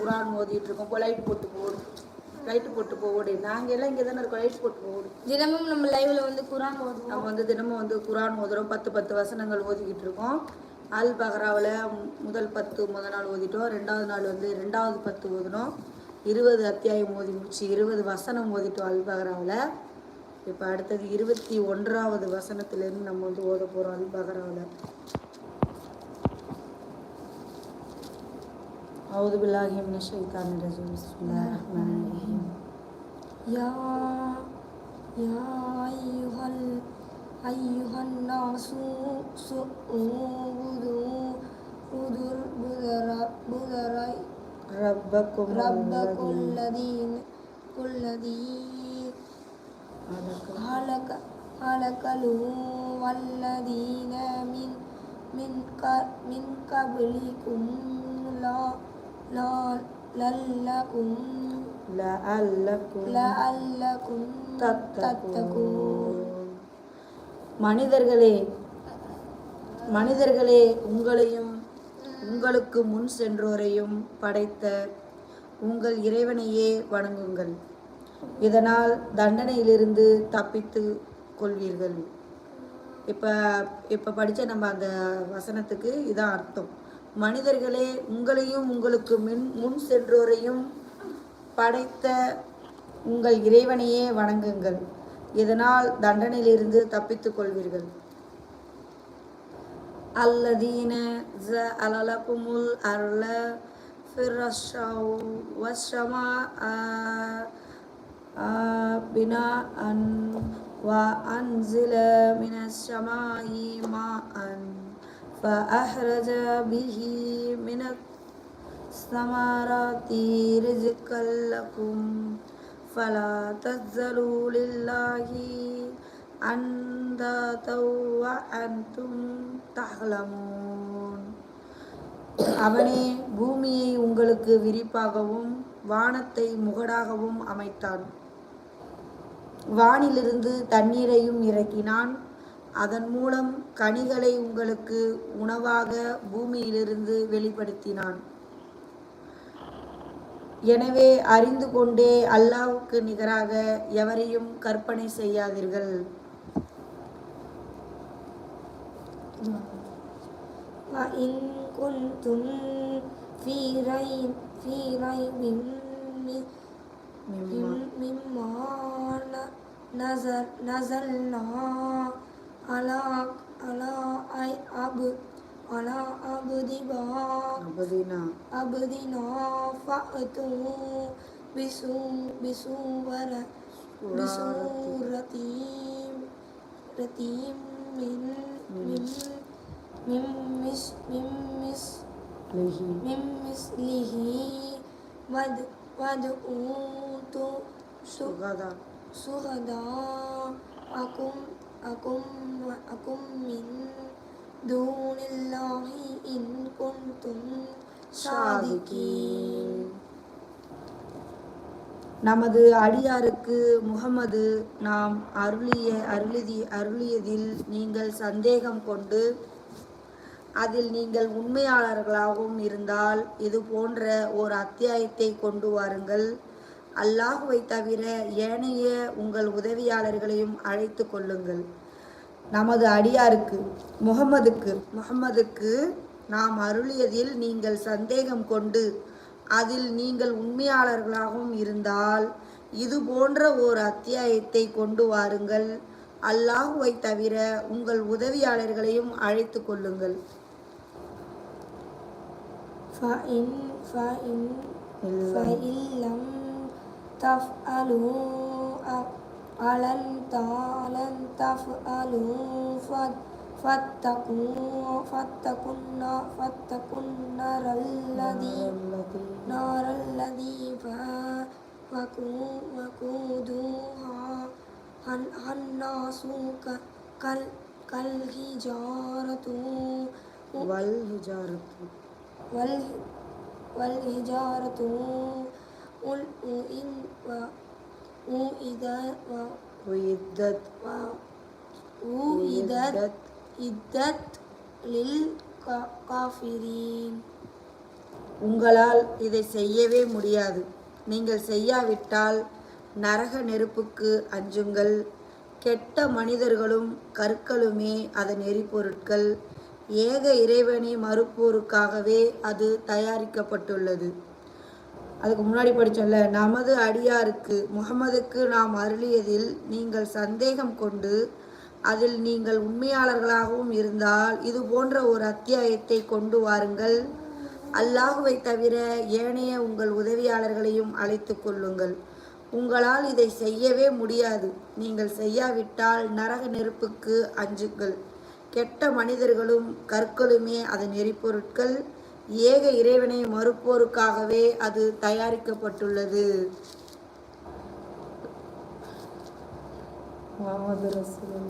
குரான் ஓதிட்டு இருக்கோம் லைட் போட்டு போடு. லைட்டு போட்டு போடு. நாங்கள் எல்லாம் இங்கே தானே இருக்கோம். லைட் போட்டு போடு. தினமும் நம்ம லைவ்ல வந்து குரான் ஓதுவோம். நம்ம வந்து தினமும் வந்து குரான் ஓதுறோம். பத்து பத்து வசனங்கள் ஓதிக்கிட்டு இருக்கோம். அல் பஹ்ராவில் முதல் பத்து முதல் நாள் ஓதிட்டோம். ரெண்டாவது நாள் வந்து ரெண்டாவது பத்து ஓதினோம். இருபது அத்தியாயம் ஓதி முடிச்சு இருபது வசனம் ஓதிட்டோம் அல் பஹ்ராவில். இப்போ அடுத்தது இருபத்தி ஒன்றாவது வசனத்திலேருந்து நம்ம வந்து ஓத போகிறோம் அல் பஹ்ராவில். أعوذ بالله من الشيطان الرجيم بسم الله الرحمن الرحيم يا يا أيها ال- أيها الناس اعبدوا بدر بدر بدر ربكم ربكم الذي الذي الذي خلق خلق خلقه والذين من من ق- من قبلكم لا لا لعلكم لعلكم لعلكم تتقون تتقون மனிதர்களே மனிதர்களே உங்களையும் உங்களுக்கு முன் சென்றோரையும் படைத்த உங்கள் இறைவனையே வணங்குங்கள் இதனால் தண்டனையிலிருந்து தப்பித்து கொள்வீர்கள் இப்போ இப்போ படித்த நம்ம அந்த வசனத்துக்கு இதான் அர்த்தம் மனிதர்களே உங்களையும் உங்களுக்கு மின் முன் சென்றோரையும் படைத்த உங்கள் இறைவனையே வணங்குங்கள். இதனால் தண்டனையிலிருந்து தப்பித்துக் கொள்வீர்கள். அல்லதீன ஜ அலலகுமுல் அர்ல ஃபிர்ரஷவு வஷமா பினா அன் வ அன்சில மின ஷமாயி மா அன் فأخرج به من الثمرات رزقا لكم فلا تزلوا لله أندادا وأنتم تعلمون அவனே பூமியை உங்களுக்கு விரிப்பாகவும் வானத்தை முகடாகவும் அமைத்தான் வானிலிருந்து தண்ணீரையும் இறக்கினான் அதன் மூலம் கனிகளை உங்களுக்கு உணவாக பூமியிலிருந்து வெளிப்படுத்தினான் எனவே அறிந்து கொண்டே அல்லாஹ்வுக்கு நிகராக எவரையும் கற்பனை செய்யாதீர்கள் وإن كنتم في ريب في ريب من- مما- مما ن- نزل نزلنا ala ala ai abu ala abdina abdina abdina fa'tu bisu bisu wara bisuratim ratim min min min mis min mis min mislihi wad wad'u tu suhada. suhada akum أكم أكم من دون الله إن كنتم صادقين நமது அடியாருக்கு முகமது நாம் அருளிய அருளிதி அருளியதில் நீங்கள் சந்தேகம் கொண்டு அதில் நீங்கள் உண்மையாளர்களாகவும் இருந்தால் இது போன்ற ஒரு அத்தியாயத்தை கொண்டு வாருங்கள் அல்லாஹுவை தவிர ஏனைய உங்கள் உதவியாளர்களையும் அழைத்து கொள்ளுங்கள் நமது அடியாருக்கு முகமதுக்கு முகமதுக்கு நாம் அருளியதில் நீங்கள் சந்தேகம் கொண்டு அதில் நீங்கள் உண்மையாளர்களாகவும் இருந்தால் இது போன்ற ஒரு அத்தியாயத்தை கொண்டு வாருங்கள் அல்லாஹுவை தவிர உங்கள் உதவியாளர்களையும் அழைத்து கொள்ளுங்கள் فإن فإن إن- فإن لم تفعلوا ألن تعلن تفعلوا فاتقوا فاتقوا النار فاتقوا النار الذي نار الذي وقودوها الناس كال كالحجارة والحجارة والحجارة أُل- أُئِن و- أُئِدَت و- உயித்தத் و- أُئِدَت إدت للكافرين உங்களால் இதை செய்யவே முடியாது நீங்கள் செய்யாவிட்டால் நரக நெருப்புக்கு அஞ்சுங்கள் கெட்ட மனிதர்களும் கற்களுமே அதன் எரிபொருட்கள் ஏக இறைவனை மறுப்போருக்காகவே அது தயாரிக்கப்பட்டுள்ளது அதுக்கு முன்னாடி படித்தோம்ல நமது அடியாருக்கு முகமதுக்கு நாம் அருளியதில் நீங்கள் சந்தேகம் கொண்டு அதில் நீங்கள் உண்மையாளர்களாகவும் இருந்தால் இது போன்ற ஒரு அத்தியாயத்தை கொண்டு வாருங்கள். அல்லாஹுவை தவிர ஏனைய உங்கள் உதவியாளர்களையும் அழைத்து கொள்ளுங்கள். உங்களால் இதை செய்யவே முடியாது. நீங்கள் செய்யாவிட்டால் நரக நெருப்புக்கு அஞ்சுங்கள். கெட்ட மனிதர்களும் கற்களுமே அதன் எரிபொருட்கள். ஏக இறைவனை மறுப்போருக்காகவே அது தயாரிக்கப்பட்டுள்ளது முகமது ரசூல்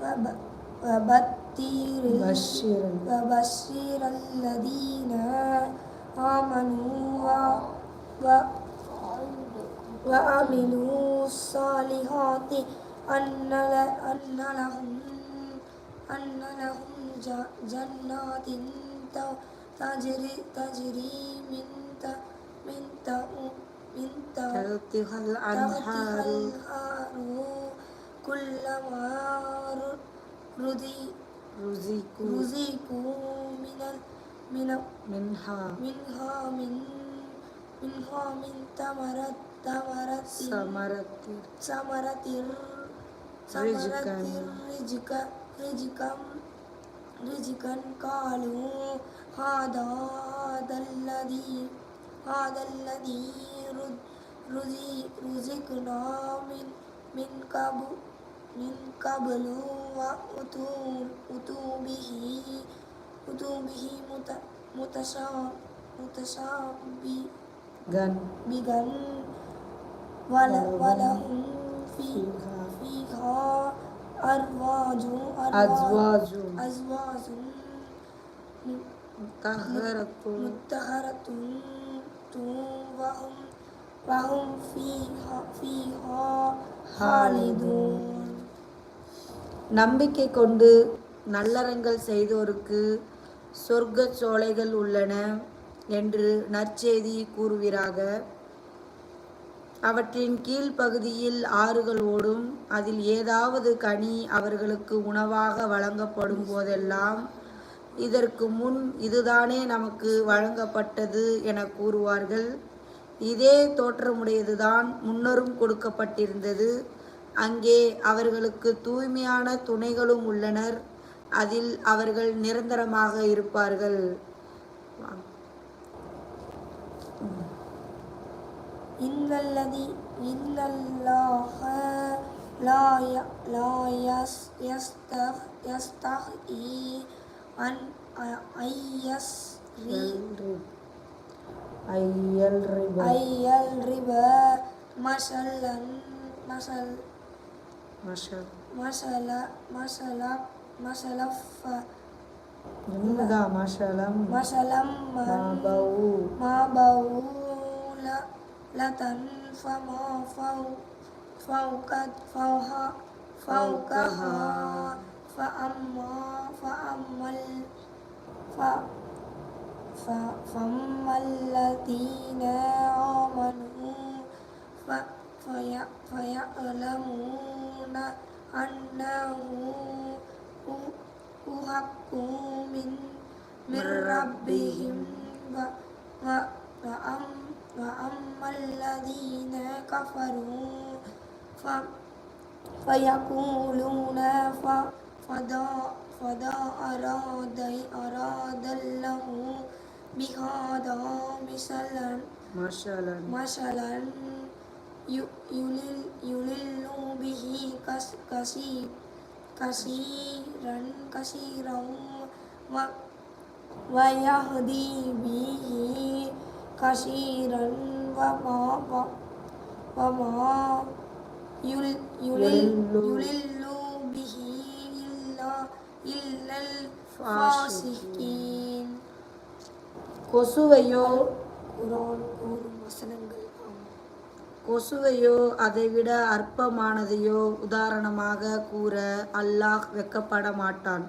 وب- وبتر பஷீரன் وبشر الذين آمنوا و- و- وعملوا الصالحات أن ل- أن لهم أن لهم ج- جنات ت- تجري تجري من ت- من ت- من ت- تلتها تحتها الأنهار الأنهار كلما ر- رضي رزقوا رزقوا من ال- من منها منها من منها من ثمرة ثمرة ثمرة ثمرة رزقاً. رزقا رزقا رزقا قالوا هذا هذا الذي هذا الذي رز- رزي- رزقنا من من قبل من قبل وأتوا أتوا به أتوا به مت- متشا- متشابه غن بغن ول- ولهم في فيها فيها أزواج أزواج أزواج طهرة مطهرة وهم وهم فيها فيها خالدون நம்பிக்கை கொண்டு நல்லறங்கள் செய்தோருக்கு சொர்க்க சோலைகள் உள்ளன என்று நற்செய்தி கூறுவீராக அவற்றின் கீழ்ப்பகுதியில் ஆறுகள் ஓடும் அதில் ஏதாவது கனி அவர்களுக்கு உணவாக வழங்கப்படும் போதெல்லாம் இதற்கு முன் இதுதானே நமக்கு வழங்கப்பட்டது என கூறுவார்கள். இதே தோற்றமுடையதுதான் முன்னரும் கொடுக்கப்பட்டிருந்தது. அங்கே அவர்களுக்கு தூய்மையான துணைகளும் உள்ளனர். அதில் அவர்கள் நிரந்தரமாக இருப்பார்கள். innalladhi innallaha la ya la masalah, yastah masalah, an ayas ayal riba ayal riba masalan masalah masal. Masalah masalah masalah masalah masalah mabau. Mabau. لا تنف ما فوق فوق فوها فوقها فأما فأما فأما الذين آمنوا فيعلمون أنه الحق من من ربهم وأما وأما الذين كفروا ف... فيقولون ف... فدا فدا أراد أراد الله بهذا مثلا مثلا. مثلا يلل به كثير كثيرا كثيرا ويهدي به كثيرا وما و- وما يل- يلل يلل. يلل به إلا إلا فاسقين. الفاسقين கொசுவையோ குரான் கூறும் வசனங்கள் ஆகும் கொசுவையோ அதைவிட அற்பமானதையோ உதாரணமாக கூற அல்லாஹ் வெக்கப்பட மாட்டான்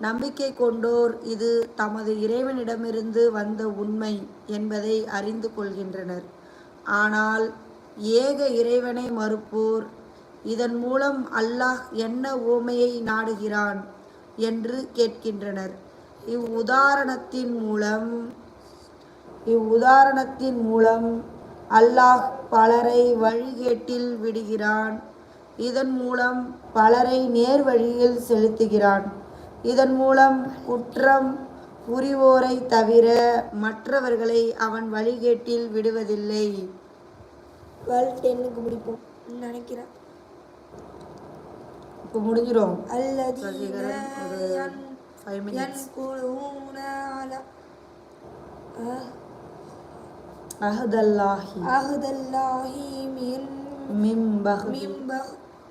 நம்பிக்கை கொண்டோர் இது தமது இறைவனிடமிருந்து வந்த உண்மை என்பதை அறிந்து கொள்கின்றனர். ஆனால் ஏக இறைவனை மறுப்போர் இதன் மூலம் அல்லாஹ் என்ன ஓமையை நாடுகிறான் என்று கேட்கின்றனர். இவ்வுதாரணத்தின் மூலம் இவ்வுதாரணத்தின் மூலம் அல்லாஹ் பலரை வழிகேட்டில் விடுகிறான். இதன் மூலம் பலரை நேர் வழியில் செலுத்துகிறான். இதன் மூலம் குற்றம் புரிவோரை தவிர மற்றவர்களை அவன் வழிகேட்டில் விடுவதில்லை. டுவெல் டென்னுக்கு முடிப்போம். நினைக்கிறேன். இப்போ முடிஞ்சிடும் அஹதல்லாஹி. அஹதல்லாஹி மின் மின் பஹ்தி.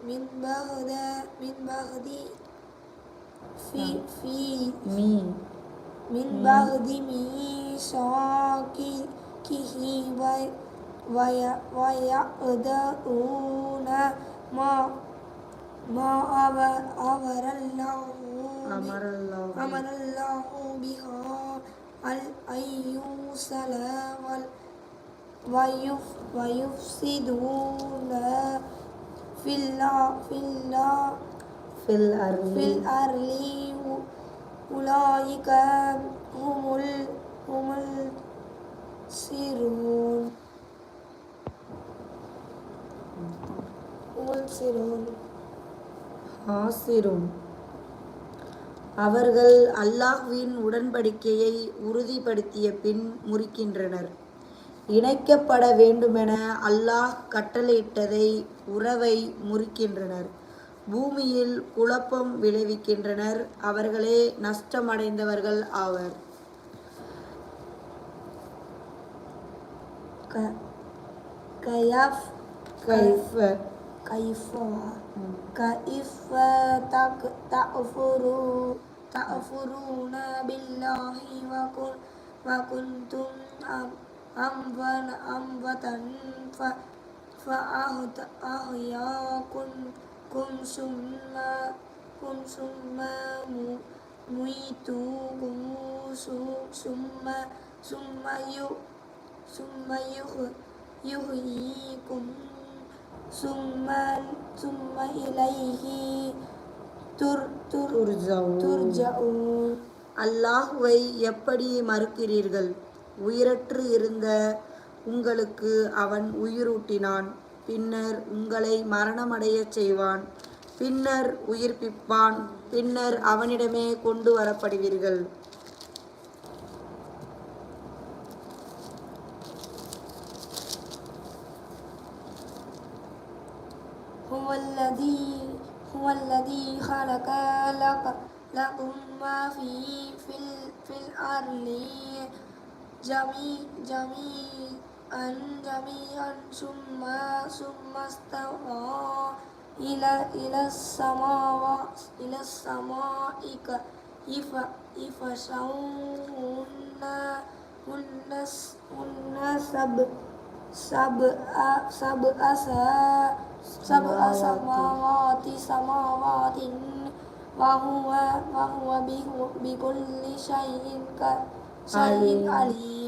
மின் பஹ்த மின் பஹ்தி. في في مين من بعد ميثاقه ويأذون ما ما أمر الله أمر الله أمر الله بها أن يوصل ويفسدون في الله في الله ஃபில் அர்லி ஃபில் லீவ் உலாயிக ஹுமுல் ஹுமுல் சிரூன் ஹுமுல் சிரூன் ஹாசிரும் அவர்கள் அல்லாஹ்வின் உடன்படிக்கையை உறுதிப்படுத்திய பின் முறிக்கின்றனர். இணைக்கப்பட வேண்டுமென அல்லாஹ் கட்டளையிட்டதை உறவை முறிக்கின்றனர். பூமியில் குழப்பம் விளைவிக்கின்றனர் அவர்களே நஷ்டமடைந்தவர்கள் ஆவர் ك- كيف கைஃப كيف كيف تك تكفروا تكفرون بالله وكن وكنتم أم- أمواتا أمواتا ف- فأحياكم كم ثم كم ثم مو- ميتوكم ثم ثم يو- ثم يح- يحييكم ثم ثم إليه تر تر துர்ஜவுன். ترجعون அல்லாஹுவை எப்படி மறுக்கிறீர்கள் உயிரற்று இருந்த உங்களுக்கு அவன் உயிரூட்டினான் பின்னர் உங்களை மரணமடையச் செய்வான் பின்னர் உயிர்ப்பிப்பான் பின்னர் அவனிடமே கொண்டு வரப்படுவீர்கள் هو الذي هو الذي خلق لك لكم ما في في ال- في الأرض جميع جميعا جميعا ثم ثم استوى إلى إلى السماء إلى السماء كيف يفشون هن هن سبع سبع سبع س- سبع سماوات سماوات وهو وهو به- بكل شيء ك- شيء عليم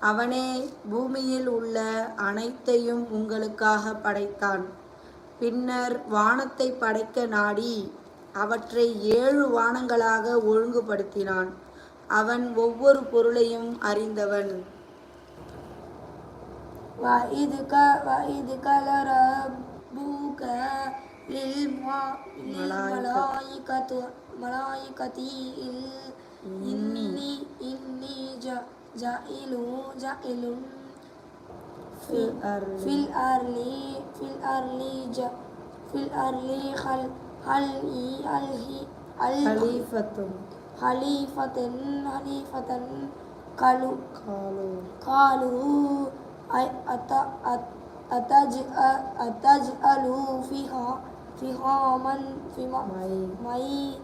அவனே பூமியில் உள்ள அனைத்தையும் உங்களுக்காக படைத்தான் பின்னர் வானத்தை படைக்க நாடி அவற்றை ஏழு வானங்களாக ஒழுங்குபடுத்தினான் அவன் ஒவ்வொரு பொருளையும் அறிந்தவன் وإذ ك- وإذ قال ربك للم- للملائكة ملائكة إني إني جائل جائل في الأرض. في الأرض في الأرض في خل هل هي خليفة خليفة خليفة قالوا قالوا قالوا أتجعل فيها kiroman fima mai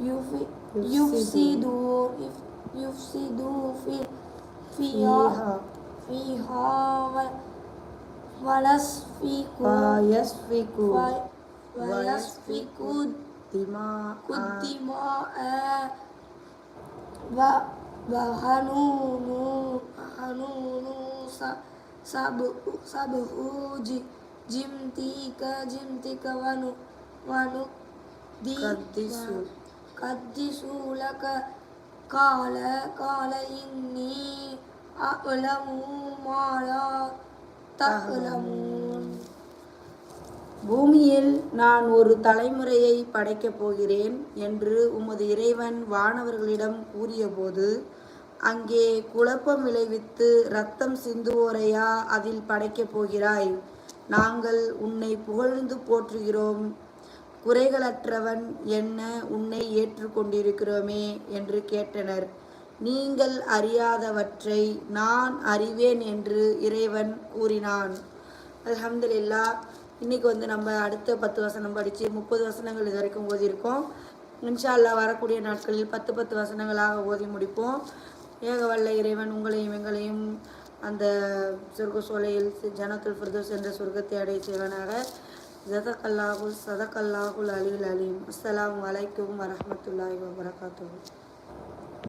yufi yufsidu yufsidu fi fiha fiha walasfiku wayasfiku wayasfiku dima kutima ah. eh, wa bahanunu hanunu sa sabu sabu uji. జిమ్తిక జిమ్తిక వను వను కద్దిసు కద్దిసూలక కాల కాల ఇన్ని అలము మాలా తలమూన్ பூமியில் நான் ஒரு தலைமுறையை படைக்கப் போகிறேன் என்று உமது இறைவன் வானவர்களிடம் கூறியபோது அங்கே குழப்பம் விளைவித்து ரத்தம் சிந்துவோரையா அதில் படைக்கப் போகிறாய்? நாங்கள் உன்னை புகழ்ந்து போற்றுகிறோம். குறைகளற்றவன் என்ன உன்னை ஏற்றுக்கொண்டிருக்கிறோமே என்று கேட்டனர். நீங்கள் அறியாதவற்றை நான் அறிவேன் என்று இறைவன் கூறினான். அலமதுல்லா இன்னைக்கு வந்து நம்ம அடுத்த பத்து வசனம் படித்து முப்பது வசனங்கள் இது வரைக்கும் ஓதியிருக்கோம். இன்ஷா அல்லாஹ் வரக்கூடிய நாட்களில் பத்து பத்து வசனங்களாக ஓதி முடிப்போம். ஏக வல்ல இறைவன் உங்களையும் எங்களையும் அந்த சொர்க்க சோலையில் ஜனத்துல் ஃபிர்தோஸ் என்ற சொர்க்கத்தை அடைய செய்வனாக. ஜதக்கல்லாஹுல் சதக்கல்லாஹுல் அலில் அலீம். அஸ்லாம் வலைக்கும் வரஹ்மத்துல்லாஹி வபரகாத்துஹு.